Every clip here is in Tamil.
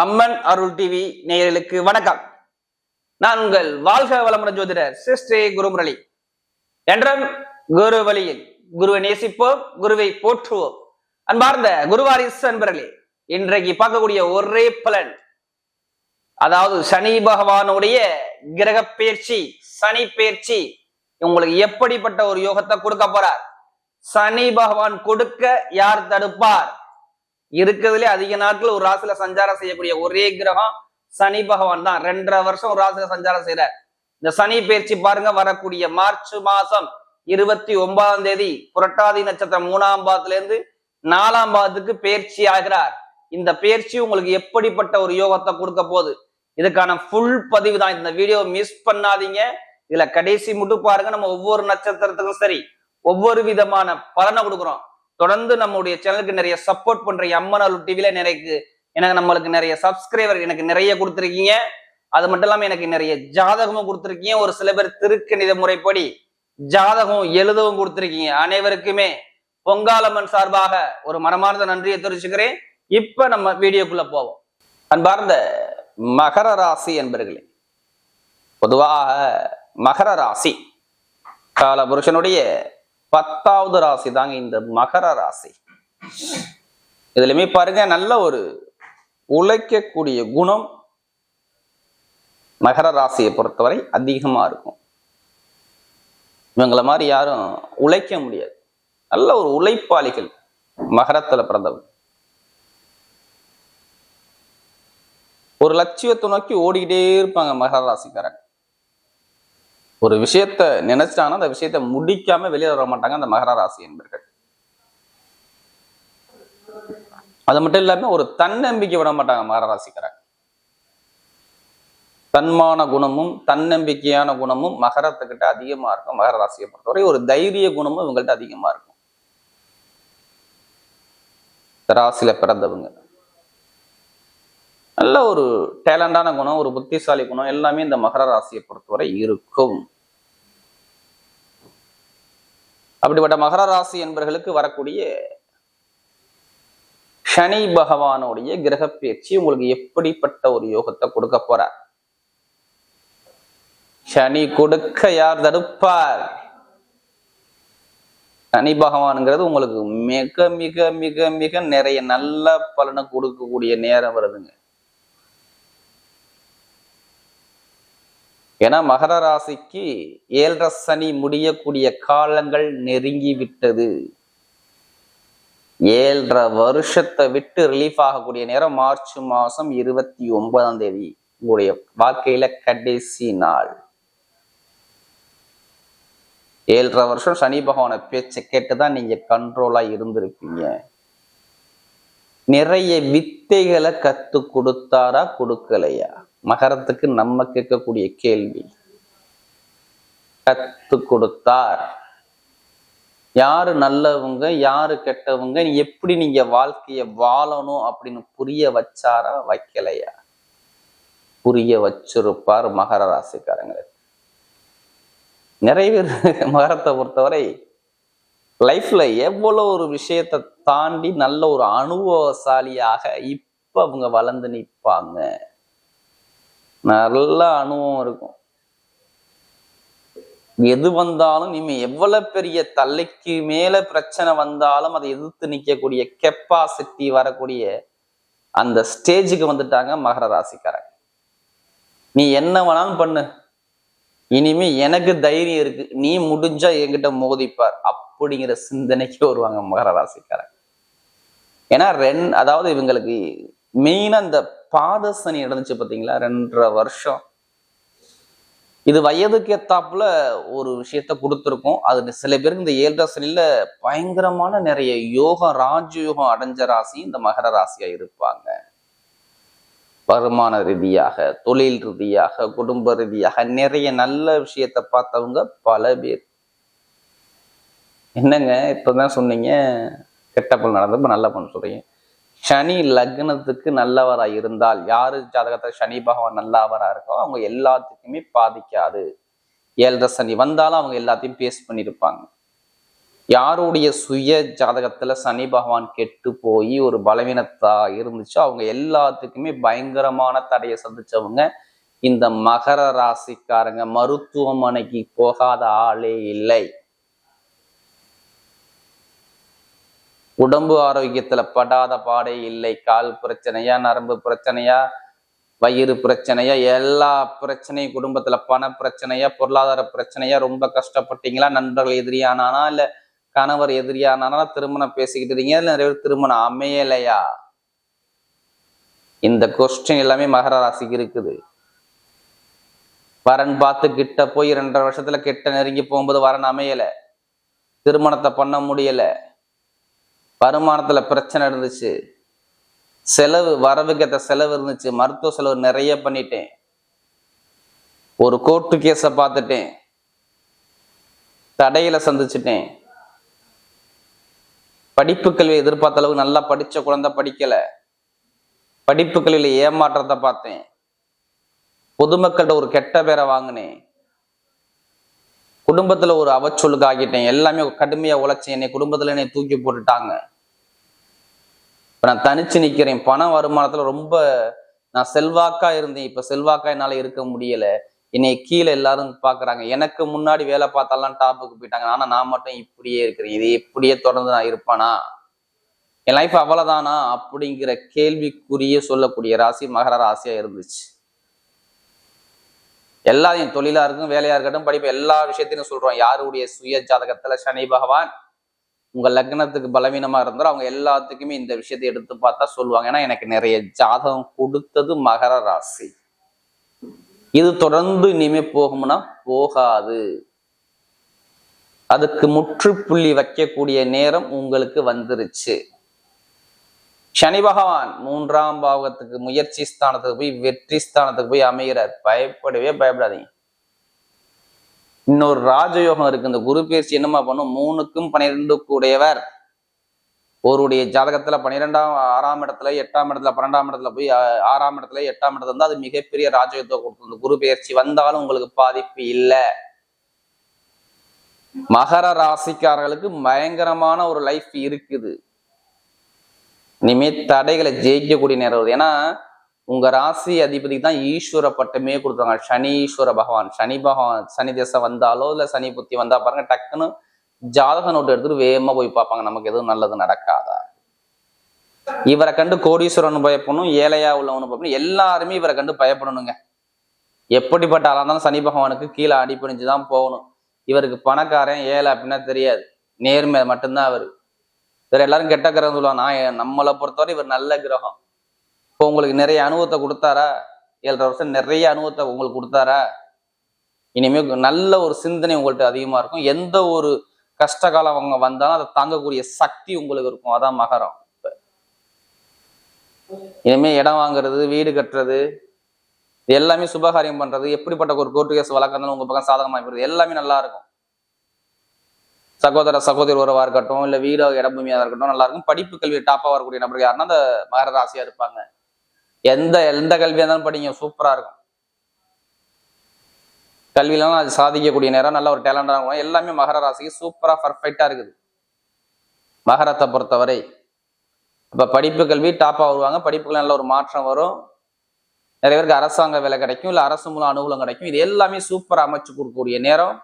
அம்மன் அருள் டிவி நேயர்களுக்கு வணக்கம். நான் உங்கள் வாழ்க வளமுடன் ஜோதிடர் சிஸ்ரீ குருமுரளி. என்றும் குரு வழியில் குருவை நேசிப்போம் குருவை போற்றுவோம். அன்பார்ந்த குருவாரிஸ் அன்பர்களே இன்றைக்கு பார்க்கக்கூடிய ஒரே பலன் அதாவது சனி பகவானுடைய கிரக பயிற்சி சனி பயிற்சி. உங்களுக்கு எப்படிப்பட்ட ஒரு யோகத்தை கொடுக்க போறார்? சனி பகவான் கொடுக்க யார் தடுப்பார்? இருக்கிறதுலே அதிக நாட்கள் ஒரு ராசியில சஞ்சாரம் செய்யக்கூடிய ஒரே கிரகம் சனி பகவான் தான். ரெண்டரை வருஷம் ஒரு ராசியில சஞ்சாரம் செய்யறார் இந்த சனி பயிற்சி பாருங்க வரக்கூடிய மார்ச் மாசம் இருபத்தி ஒன்பதாம் தேதி புரட்டாதி நட்சத்திரம் மூணாம் பாதத்துல இருந்து நாலாம் பாதத்துக்கு பயிற்சி ஆகிறார். இந்த பயிற்சி உங்களுக்கு எப்படிப்பட்ட ஒரு யோகத்தை கொடுக்க போகுது? இதுக்கான ஃபுல் பதிவு தான். இந்த வீடியோ மிஸ் பண்ணாதீங்க. இதுல கடைசி மட்டும் பாருங்க. நம்ம ஒவ்வொரு நட்சத்திரத்துக்கும் சரி ஒவ்வொரு விதமான பலனை கொடுக்குறோம். தொடர்ந்து நம்முடைய சேனலுக்கு நிறைய சப்போர்ட் பண்ற அம்மன் டிவில நிறைய எனக்கு நம்மளுக்கு நிறைய சப்ஸ்கிரைபர் எனக்கு நிறைய கொடுத்துருக்கீங்க. அது மட்டும் இல்லாம எனக்கு நிறைய ஜாதகமும் கொடுத்துருக்கீங்க. ஒரு சில பேர் திருக்கணித முறைப்படி ஜாதகம் எழுதவும் கொடுத்துருக்கீங்க. அனைவருக்குமே பொங்காலம்மன் சார்பாக ஒரு மனமார்ந்த நன்றியை தெரிவிச்சுக்கிறேன். இப்ப நம்ம வீடியோக்குள்ள போவோம். அன்பார்ந்த மகர ராசி என்பர்களே பொதுவாக மகர ராசி கால புருஷனுடைய பத்தாவது ராசி தாங்க இந்த மகர ராசி. இதுலயுமே பாருங்க நல்ல ஒரு உழைக்கக்கூடிய குணம் மகர ராசியை பொறுத்தவரை அதிகமா இருக்கும். இவங்கள மாதிரி யாரும் உழைக்க முடியாது. நல்ல ஒரு உழைப்பாளிகள் மகரத்துல பிறந்தவங்க. ஒரு லட்சியத்தை நோக்கி ஓடிக்கிட்டே இருப்பாங்க மகர ராசிக்காரங்க. ஒரு விஷயத்த நினைச்சிட்டாங்கன்னா அந்த விஷயத்த முடிக்காம வெளியே வர மாட்டாங்க அந்த மகர ராசி என்பர்கள். அது மட்டும் இல்லாம ஒரு தன்னம்பிக்கை விட மாட்டாங்க மகர ராசிக்காரங்க. தன்மான குணமும் தன்னம்பிக்கையான குணமும் மகரத்துக்கிட்ட அதிகமா இருக்கும் மகர ராசியை பொறுத்தவரை. ஒரு தைரிய குணமும் இவங்கள்ட்ட அதிகமா இருக்கும். ராசியில பிறந்தவங்க. நல்ல ஒரு டேலண்டான குணம் ஒரு புத்திசாலி குணம் எல்லாமே இந்த மகர ராசியை பொறுத்தவரை இருக்கும். அப்படிப்பட்ட மகர ராசி என்பவர்களுக்கு வரக்கூடிய சனி பகவானுடைய கிரக பயிற்சி உங்களுக்கு எப்படிப்பட்ட ஒரு யோகத்தை கொடுக்க போறார் சனி கொடுக்க யார் தடுப்பார்? சனி பகவானுங்கிறது உங்களுக்கு மிக மிக மிக மிக நிறைய நல்ல பலனை கொடுக்கக்கூடிய நேரம் வருதுங்க. ஏன்னா மகர ராசிக்கு ஏழரை சனி முடியக்கூடிய காலங்கள் நெருங்கி விட்டது. ஏழரை வருஷத்தை விட்டு ரிலீஃப் ஆகக்கூடிய நேரம் மார்ச் மாசம் இருபத்தி ஒன்பதாம் தேதி உங்களுடைய வாழ்க்கையில கடைசி நாள். ஏழரை வருஷம் சனி பகவான பேச்சை கேட்டுதான் நீங்க கண்ட்ரோலா இருந்திருப்பீங்க. நிறைய வித்தைகளை கத்து கொடுத்தாரா கொடுக்கலையா? மகரத்துக்கு நம்ம கேட்கக்கூடிய கேள்வி. கத்து கொடுத்தார். யாரு நல்லவங்க யாரு கெட்டவங்க எப்படி நீங்க வாழ்க்கைய வாழணும் அப்படின்னு புரிய வச்சாரா? வைக்கலையா? புரிய வச்சிருப்பார் மகர ராசிக்காரங்களுக்கு நிறைய பேர் மகரத்தை பொறுத்தவரை லைஃப்ல எவ்வளவு ஒரு விஷயத்தை தாண்டி நல்ல ஒரு அனுபவசாலியாக இப்ப அவங்க வளர்ந்து நிற்பாங்க. நல்ல அனுபவம் இருக்கும். எது வந்தாலும் இனிமே எவ்வளவு பெரிய தலைக்கு மேல பிரச்சனை வந்தாலும் அதை எதிர்த்து நிற்கக்கூடிய கெப்பாசிட்டி வரக்கூடிய அந்த ஸ்டேஜுக்கு வந்துட்டாங்க மகர ராசிக்காரங்க. நீ என்ன வேணாலும் பண்ணு. இனிமே எனக்கு தைரியம் இருக்கு. நீ முடிஞ்சா என்கிட்ட மோதிப்பார். அப்படிங்கிற சிந்தனைக்கு வருவாங்க மகர ராசிக்காரங்க. ஏன்னா ரெண் அதாவது இவங்களுக்கு மெயினா இந்த பாதசனி இடந்துச்சு நடந்துச்சு ரெண்டரை வருஷம். இது வயதுக்கு ஏத்தாப்புல ஒரு விஷயத்த கொடுத்துருக்கோம். அது சில பேருக்கு இந்த ஏழரை சனியில பயங்கரமான நிறைய யோகம் ராஜயோகம் அடைஞ்ச ராசி இந்த மகர ராசியா இருப்பாங்க. வருமான ரீதியாக தொழில் ரீதியாக குடும்ப ரீதியாக நிறைய நல்ல விஷயத்த பார்த்தவங்க பல பேர். என்னங்க? இப்பதான் சொன்னீங்க. கெட்ட பொண்ணு நடந்தப்ப நல்ல பொண்ணு சொல்றீங்க. சனி லக்னத்துக்கு நல்லவரா இருந்தால் யாரு ஜாதகத்தில் சனி பகவான் நல்லவரா இருக்கோ அவங்க எல்லாத்துக்குமே பாதிக்காது. ஏழரை சனி வந்தாலும் அவங்க எல்லாத்தையும் பேஸ் பண்ணியிருப்பாங்க யாருடைய சுய ஜாதகத்துல சனி பகவான் கெட்டு போய் ஒரு பலவீனத்தா இருந்துச்சோ அவங்க எல்லாத்துக்குமே பயங்கரமான தடையை சந்திச்சவங்க இந்த மகர ராசிக்காரங்க. மருத்துவமனைக்கு போகாத ஆளே இல்லை. உடம்பு ஆரோக்கியத்துல படாத பாடே இல்லை. கால் பிரச்சனையா நரம்பு பிரச்சனையா வயிறு பிரச்சனையா எல்லா பிரச்சனையும் குடும்பத்துல பண பிரச்சனையா பொருளாதார பிரச்சனையா ரொம்ப கஷ்டப்பட்டீங்களா? நண்பர்கள் எதிரியானானா இல்ல கணவர் எதிரியானானா திருமணம் பேசிக்கிட்டு இருக்கீங்க இல்ல நிறைய பேர் திருமணம் அமையலையா? இந்த கொஸ்டின் எல்லாமே மகர ராசிக்கு இருக்குது. வரன் பார்த்து கிட்ட போய் ரெண்டரை வருஷத்துல கிட்ட நெருங்கி போகும்போது வரன் அமையல. திருமணத்தை பண்ண முடியலை. வருமானத்தில் பிரச்சனை இருந்துச்சு. செலவு வரவுக்கேற்ற செலவு இருந்துச்சு. மருத்துவ செலவு நிறைய பண்ணிட்டேன். ஒரு கோர்ட்டு கேஸை பார்த்துட்டேன். தடையில சந்திச்சிட்டேன். படிப்பு கல்வி எதிர்பார்த்த அளவுக்கு நல்லா படித்த குழந்தை படிக்கலை. படிப்பு கல்வியில் ஏமாற்றத்தை பார்த்தேன். பொதுமக்கள்கிட்ட ஒரு கெட்ட பேரை வாங்கினேன். குடும்பத்தில் ஒரு அவச்சொலுக்கு ஆகிட்டேன் எல்லாமே கடுமையாக உழைச்சேன் என்னை குடும்பத்தில் என்னை தூக்கி போட்டுட்டாங்க. இப்போ நான் தனிச்சு நிற்கிறேன் பண வருமானத்தில் ரொம்ப நான் செல்வாக்கா இருந்தேன். இப்போ செல்வாக்கா என்னால் இருக்க முடியலை. என்னை கீழே எல்லாரும் பார்க்குறாங்க எனக்கு முன்னாடி வேலை பார்த்தாலாம் டாப்புக்கு போயிட்டாங்க. ஆனால் நான் மட்டும் இப்படியே இருக்கிறேன். இது இப்படியே தொடர்ந்து நான் இருப்பானா? என் லைஃப் அவ்வளோதானா அப்படிங்கிற கேள்விக்குரிய சொல்லக்கூடிய ராசி மகர ராசியாக இருந்துச்சு. எல்லாரையும் தொழிலாக இருக்கும் வேலையாக இருக்கட்டும் படிப்பு எல்லா விஷயத்தையும் சொல்கிறோம் யாருடைய சுய ஜாதகத்தில் சனி பகவான் உங்க லக்னத்துக்கு பலவீனமா இருந்தாலும் அவங்க எல்லாத்துக்குமே இந்த விஷயத்தை எடுத்து பார்த்தா சொல்லுவாங்க. ஏன்னா எனக்கு நிறைய ஜாதகம் கொடுத்தது மகர ராசி. இது தொடர்ந்து இனிமே போகும்னா போகாது. அதுக்கு முற்றுப்புள்ளி வைக்கக்கூடிய நேரம் உங்களுக்கு வந்துருச்சு. சனி பகவான் மூன்றாம் பாவத்துக்கு முயற்சி ஸ்தானத்துக்கு போய் வெற்றி ஸ்தானத்துக்கு போய் அமைகிறார் பயப்படவே பயப்படாதீங்க. இன்னொரு ராஜயோகம் இருக்கு. இந்த குரு பயிற்சி என்னமா பண்ணும்? மூணுக்கும் பன்னிரெண்டு கூடையவர். ஒருடைய ஜாதகத்துல பன்னிரெண்டாம் ஆறாம் இடத்துல எட்டாம் இடத்துல பன்னெண்டாம் இடத்துல போய் ஆறாம் இடத்துல எட்டாம் இடத்துல வந்து அது மிகப்பெரிய ராஜயோகத்தை கொடுக்கும். இந்த குரு பயிற்சி வந்தாலும் உங்களுக்கு பாதிப்பு இல்லை. மகர ராசிக்காரர்களுக்கு பயங்கரமான ஒரு லைஃப் இருக்குது. இனிமே தடைகளை ஜெயிக்கக்கூடிய நேரம் வருது. ஏன்னா உங்க ராசி அதிபதிக்கு தான் ஈஸ்வர பட்டமே கொடுத்துருவாங்க சனி ஈஸ்வர பகவான். சனி பகவான் சனி தேசம் வந்தாலோ இல்ல சனி புத்தி வந்தா பாருங்க டக்குன்னு ஜாதக நோட்டு எடுத்துட்டு வேகமா போய் பார்ப்பாங்க. நமக்கு எதுவும் நல்லது நடக்காதா? இவரை கண்டு கோடீஸ்வரன் பயப்படணும் ஏழையா உள்ளவனு பயப்படணும். எல்லாருமே இவரை கண்டு பயப்படணுங்க. எப்படிப்பட்ட ஆளா இருந்தாலும் சனி பகவானுக்கு கீழே அடிப்பணிஞ்சு தான் போகணும். இவருக்கு பணக்காரன் ஏழை அப்படின்னா தெரியாது. நேர்மை மட்டும்தான் அவர். வேற எல்லாரும் கெட்ட கிரகம் சொல்லுவாங்க. நான் நம்மளை பொறுத்தவரை இவர் நல்ல கிரகம். இப்போ உங்களுக்கு நிறைய அனுபவத்தை கொடுத்தாரா? ஏழரை வருஷம் நிறைய அனுபவத்தை உங்களுக்கு கொடுத்தாரா? இனிமேல் நல்ல ஒரு சிந்தனை உங்கள்கிட்ட அதிகமா இருக்கும். எந்த ஒரு கஷ்ட காலம் அவங்க வந்தாலும் அதை தாங்கக்கூடிய சக்தி உங்களுக்கு இருக்கும். அதான் மகரம். இப்போ இனிமே இடம் வாங்குறது வீடு கட்டுறது இது எல்லாமே சுபகாரியம் பண்றது எப்படிப்பட்ட ஒரு கோர்ட்டு கேஸ் வழக்கம் உங்க பக்கம் சாதகமாக போறது எல்லாமே நல்லா இருக்கும். சகோதர சகோதரி உறவா இருக்கட்டும் இல்ல வீடோ இடபூமியா இருக்கட்டும் நல்லா இருக்கும். படிப்பு கல்வி டாப்பா வரக்கூடிய நபர்கள் யாருன்னா அந்த மகர ராசியா இருப்பாங்க. எந்த எந்த கல்வியாக இருந்தாலும் படிங்க சூப்பராக இருக்கும். கல்வியிலாம் அது சாதிக்கக்கூடிய நேரம் நல்ல ஒரு டேலண்டாக இருக்கும். எல்லாமே மகர ராசிக்கு சூப்பராக பர்ஃபெக்டாக இருக்குது. மகரத்தை பொறுத்தவரை. இப்போ படிப்பு கல்வி டாப்பாக வருவாங்க. படிப்புகள் நல்ல ஒரு மாற்றம் வரும். நிறைய பேருக்கு அரசாங்க வேலை கிடைக்கும் இல்லை அரசு மூலம் அனுகூலம் கிடைக்கும். இது எல்லாமே சூப்பராக அமைச்சு கொடுக்கக்கூடிய நேரம்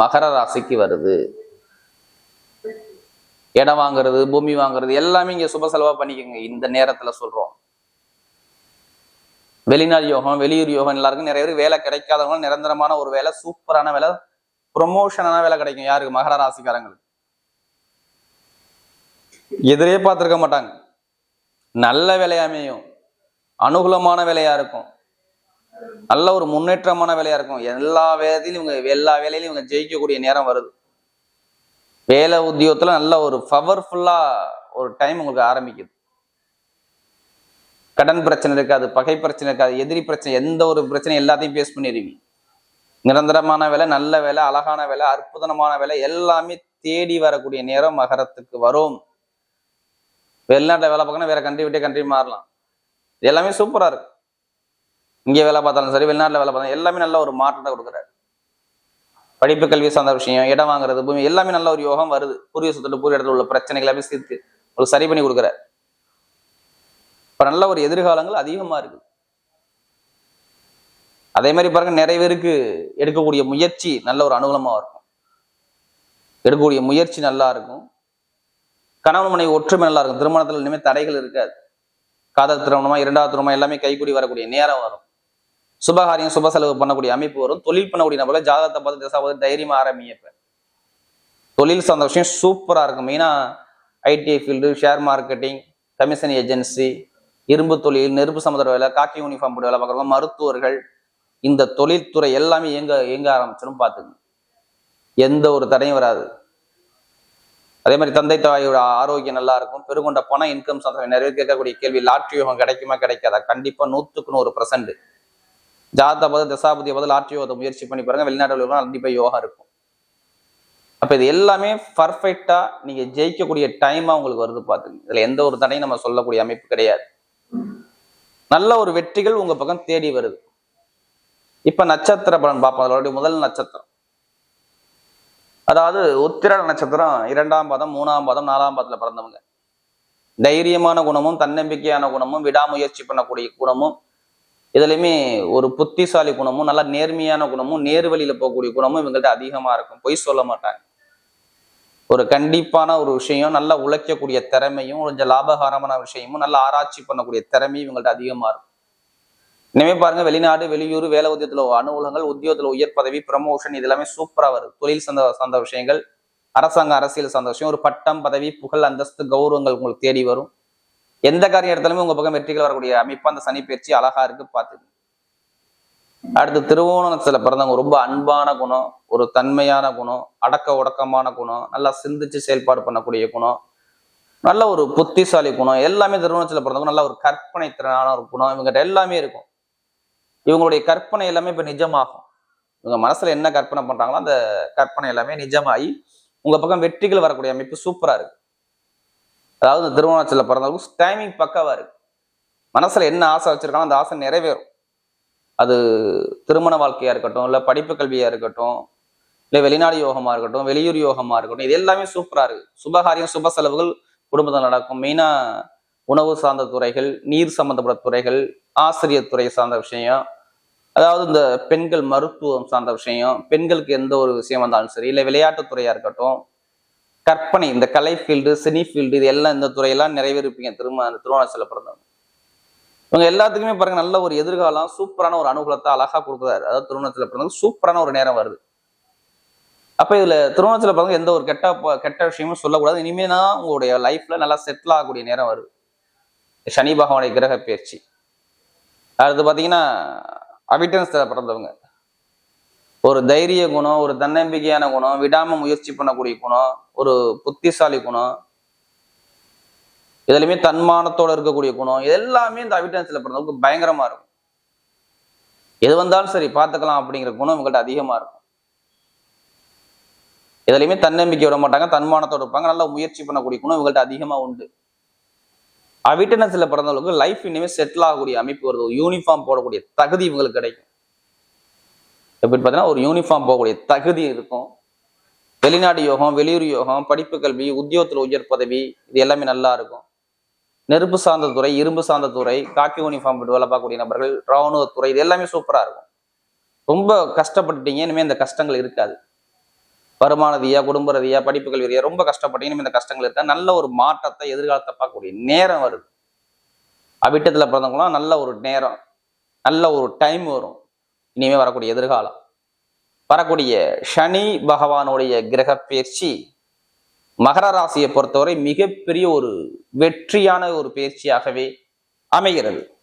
மகர ராசிக்கு வருது. இடம் வாங்குறது பூமி வாங்குறது எல்லாமே இங்கே சுப செலவாக பண்ணிக்கோங்க. இந்த நேரத்தில் சொல்கிறோம் வெளிநாடு யோகம் வெளியூர் யோகம் எல்லாருக்கும் நிறைய பேர் வேலை கிடைக்காதவங்க நிரந்தரமான ஒரு வேலை சூப்பரான வேலை ப்ரொமோஷனான வேலை கிடைக்கும். யாருக்கு? மகர ராசிக்காரங்களுக்கு. எதிரே பார்த்துருக்க மாட்டாங்க. நல்ல வேலையா அமையும். அனுகூலமான வேலையா இருக்கும். நல்ல ஒரு முன்னேற்றமான வேலையா இருக்கும். எல்லா வேலையிலும் இவங்க எல்லா வேலையிலும் இவங்க ஜெயிக்கக்கூடிய நேரம் வருது. வேலை உத்தியோகத்துல நல்ல ஒரு பவர்ஃபுல்லா ஒரு டைம் உங்களுக்கு ஆரம்பிக்குது. கடன் பிரச்சனை இருக்காது பகை பிரச்சனை இருக்காது எதிரி பிரச்சனை எந்த ஒரு பிரச்சனை எல்லாத்தையும் பேஸ் பண்ணிடுவீங்க நிரந்தரமான வேலை நல்ல வேலை அழகான வேலை அற்புதமான வேலை எல்லாமே தேடி வரக்கூடிய நேரம் மகரத்துக்கு வரும். வெளிநாட்டில் வேலை பார்க்கணும் வேற கண்ட்ரி விட்டே கண்ட்ரி மாறலாம். எல்லாமே சூப்பரா இருக்கு. இங்கே வேலை பார்த்தாலும் சரி வெளிநாட்டில் வேலை பார்த்தாலும் எல்லாமே நல்ல ஒரு மாற்றத்தை கொடுக்குறாரு. படிப்பு கல்வி சார்ந்த விஷயம் இடம் வாங்குறது பூமி எல்லாமே நல்ல ஒரு யோகம் வருது. பூர்வீக சுத்தட்டு பூர்வ இடத்துல உள்ள பிரச்சனைகள் எல்லாமே சேர்த்து உங்களுக்கு சரி பண்ணி கொடுக்குற இப்போ நல்ல ஒரு எதிர்காலங்கள் அதிகமாக இருக்குது. அதே மாதிரி பாருங்க நிறைய பேருக்கு எடுக்கக்கூடிய முயற்சி நல்ல ஒரு அனுகூலமாக இருக்கும். எடுக்கக்கூடிய முயற்சி நல்லா இருக்கும். கணவன் மனைவி ஒற்றுமை நல்லா இருக்கும். திருமணத்தில் இனிமேல் தடைகள் இருக்காது. காதல் திருமணமா இரண்டாவது திருமணம் எல்லாமே கைகூடி வரக்கூடிய நேரம் வரும். சுபகாரியம் சுப செலவு பண்ணக்கூடிய அமைப்பு வரும். தொழில் பண்ணக்கூடிய நபர்ல ஜாதகத்தை பார்த்து திசா பார்த்து தைரியமா ஆரம்பிப்பேன் தொழில் சார்ந்த விஷயம் சூப்பரா இருக்கும். மெயினா ITI field share marketing commission agency இரும்பு தொழில் நெருப்பு சமுதிர வேலை காக்கி யூனிஃபார்ம் போட்டு வேலை பார்க்குறவங்க மருத்துவர்கள் இந்த தொழில்துறை எல்லாமே இயங்க இயங்க ஆரம்பிச்சிடும் பார்த்துங்க. எந்த ஒரு தடையும் வராது. அதே மாதிரி தந்தை தாயோட ஆரோக்கியம் நல்லா இருக்கும். பெருங்கொண்ட பணம் இன்கம் சார்ந்த நிறைய கேட்கக்கூடிய கேள்வி லாட்ரி யோகம் கிடைக்குமா கிடைக்காதா? கண்டிப்பா நூத்துக்கு நூறு பர்சன்ட் ஜாதா பதில் தசாபதிய பதில் லாட்ரி யோகத்தை முயற்சி பண்ணி பாருங்க. வெளிநாட்டில் கண்டிப்பா யோகா இருக்கும். அப்ப இது எல்லாமே பர்ஃபெக்டா நீங்க ஜெயிக்கக்கூடிய டைமா உங்களுக்கு வருது பாத்துங்க இதுல எந்த ஒரு தடையும் நம்ம சொல்லக்கூடிய அமைப்பு கிடையாது. நல்ல ஒரு வெற்றிகள் உங்க பக்கம் தேடி வருது. இப்ப நட்சத்திர பலன் பார்ப்போம். அதோடைய முதல் நட்சத்திரம். அதாவது உத்திர நட்சத்திரம் இரண்டாம் பாதம் மூணாம் பாதம் நாலாம் பாதத்துல பிறந்தவங்க. தைரியமான குணமும் தன்னம்பிக்கையான குணமும் விடாமுயற்சி பண்ணக்கூடிய குணமும் இதுலயுமே ஒரு புத்திசாலி குணமும் நல்ல நேர்மையான குணமும் நேர் வழியில போகக்கூடிய குணமும் இவங்கள்ட்ட அதிகமா இருக்கும். பொய் சொல்ல மாட்டாங்க. ஒரு கண்டிப்பான ஒரு விஷயம் நல்லா உழைக்கக்கூடிய திறமையும் கொஞ்சம் லாபகரமான விஷயமும் நல்லா ஆராய்ச்சி பண்ணக்கூடிய திறமையும் இவங்கள்ட்ட அதிகமாக இருக்கும். இனிமே பாருங்க வெளிநாடு வெளியூர் வேலை உத்தியத்தில் அனுகூலங்கள் உத்தியோகத்தில் உயர் பதவி ப்ரமோஷன் இது எல்லாமே வரும் தொழில் சார்ந்த சார்ந்த விஷயங்கள் அரசாங்க அரசியல் சார்ந்த விஷயம் ஒரு பட்டம் பதவி புகழ் அந்தஸ்து கௌரவங்கள் உங்களுக்கு தேடி வரும். எந்த காரியம் எடுத்தாலுமே உங்க பக்கம் வெற்றிகள் வரக்கூடிய அமைப்பு அந்த சனி பயிற்சி அழகா இருக்கு பார்த்துங்க அடுத்து திருவோணத்துல பிறந்தவங்க ரொம்ப அன்பான குணம் ஒரு தன்மையான குணம் அடக்க ஒடக்கமான குணம் நல்லா சிந்திச்சு செயல்பாடு பண்ணக்கூடிய குணம் நல்ல ஒரு புத்திசாலி குணம் எல்லாமே திருவோணத்துல பிறந்தவங்க நல்ல ஒரு கற்பனை திறனான ஒரு குணம் இவங்ககிட்ட எல்லாமே இருக்கும். இவங்களுடைய கற்பனை எல்லாமே இப்ப நிஜமாகும். இவங்க மனசுல என்ன கற்பனை பண்றாங்களோ அந்த கற்பனை எல்லாமே நிஜமாகி உங்க பக்கம் வெற்றிகள் வரக்கூடிய அமைப்பு சூப்பரா இருக்கு. அதாவது இந்த திருவோணத்துல பிறந்தவங்க டைமிங் பக்காவா இருக்கு. மனசுல என்ன ஆசை வச்சிருக்காங்களோ அந்த ஆசை நிறைவேறும். அது திருமண வாழ்க்கையா இருக்கட்டும் இல்லை படிப்பு கல்வியா இருக்கட்டும் இல்லை வெளிநாடு யோகமா இருக்கட்டும் வெளியூர் யோகமா இருக்கட்டும் இது எல்லாமே சூப்பரா இருக்கு. சுபகாரியம் சுப செலவுகள் குடும்பத்தில் நடக்கும். மெயினா உணவு சார்ந்த துறைகள் நீர் சம்பந்தப்பட்ட துறைகள் ஆசிரியர் துறை சார்ந்த விஷயம். அதாவது இந்த பெண்கள் மருத்துவம் சார்ந்த விஷயம் பெண்களுக்கு எந்த ஒரு விஷயம் வந்தாலும் சரி இல்லை விளையாட்டுத்துறையாக இருக்கட்டும் கற்பனை இந்த கலை ஃபீல்டு சினி ஃபீல்டு இது எல்லாம் இந்த துறையெல்லாம் நிறைவேறிப்பீங்க திரும்ப அந்த திருவண்ணாச்சல பிறந்தவங்க. இவங்க எல்லாத்துக்குமே பாருங்க நல்ல ஒரு எதிர்காலம் சூப்பரான ஒரு அனுகூலத்தை அழகா கொடுக்குறாரு. அதாவது திருமணத்துல பிறந்தது சூப்பரான ஒரு நேரம் வருது. அப்ப இதுல திருமணத்துல பிறந்த எந்த ஒரு கெட்ட ப- கெட்ட விஷயமும் சொல்லக்கூடாது. இனிமே தான் உங்களுடைய லைஃப்ல நல்லா செட்டில் ஆகக்கூடிய நேரம் வருது. சனி பகவானுடைய கிரக பயிற்சி. அடுத்து பாத்தீங்கன்னா அபிட்டன்ஸ்ல பிறந்தவங்க. ஒரு தைரிய குணம் ஒரு தன்னம்பிக்கையான குணம் விடாம முயற்சி பண்ணக்கூடிய குணம் ஒரு புத்திசாலி குணம் இதுலயுமே தன்மானத்தோட இருக்கக்கூடிய குணம் இது எல்லாமே இந்த அவிட்டன்ஸ்ல பிறந்தவங்களுக்கு பயங்கரமா இருக்கும். எது வந்தாலும் சரி பார்த்துக்கலாம் அப்படிங்கிற குணம் இவங்கள்ட்ட அதிகமா இருக்கும். எதுலையுமே தன்னம்பிக்கை விட மாட்டாங்க தன்மானத்தோட இருப்பாங்க நல்லா முயற்சி பண்ணக்கூடிய குணம் இவங்கள்ட்ட அதிகமா உண்டு. அவிட்டனஸ்ல பிறந்தவங்களுக்கு லைஃப் இனிமேல் செட்டில் ஆகக்கூடிய அமைப்பு வருது. யூனிஃபார்ம் போடக்கூடிய தகுதி இவங்களுக்கு கிடைக்கும். எப்படி பார்த்தீங்கன்னா ஒரு யூனிஃபார்ம் போகக்கூடிய தகுதி இருக்கும். வெளிநாடு யோகம் வெளியூர் யோகம் படிப்பு கல்வி உத்தியோகத்தில் உயர் பதவி இது எல்லாமே நல்லா இருக்கும். நெருப்பு சார்ந்த துறை இரும்பு சார்ந்த துறை காக்கி யூனிஃபார்ம் போட்டு வேலை பார்க்கக்கூடிய நபர்கள் ராணுவ துறை இது எல்லாமே சூப்பராக இருக்கும். ரொம்ப கஷ்டப்பட்டுட்டீங்க இனிமேல் இந்த கஷ்டங்கள் இருக்காது. வருமான ரீதியா குடும்ப ரீதியா படிப்பு கல்வி ரீதியா ரொம்ப கஷ்டப்பட்டீங்க இனிமேல் இந்த கஷ்டங்கள் இருக்கா? நல்ல ஒரு மாற்றத்தை எதிர்காலத்தை பார்க்கக்கூடிய நேரம் வருது. அவிட்டத்தில் பிறந்தவங்களாம் நல்ல ஒரு நேரம் நல்ல ஒரு டைம் வரும். இனிமேல் வரக்கூடிய எதிர்காலம். வரக்கூடிய சனி பகவானுடைய கிரக பயிற்சி மகர ராசியை பொறுத்தவரை மிகப்பெரிய ஒரு வெற்றியான ஒரு பயிற்சியாகவே அமைகிறது.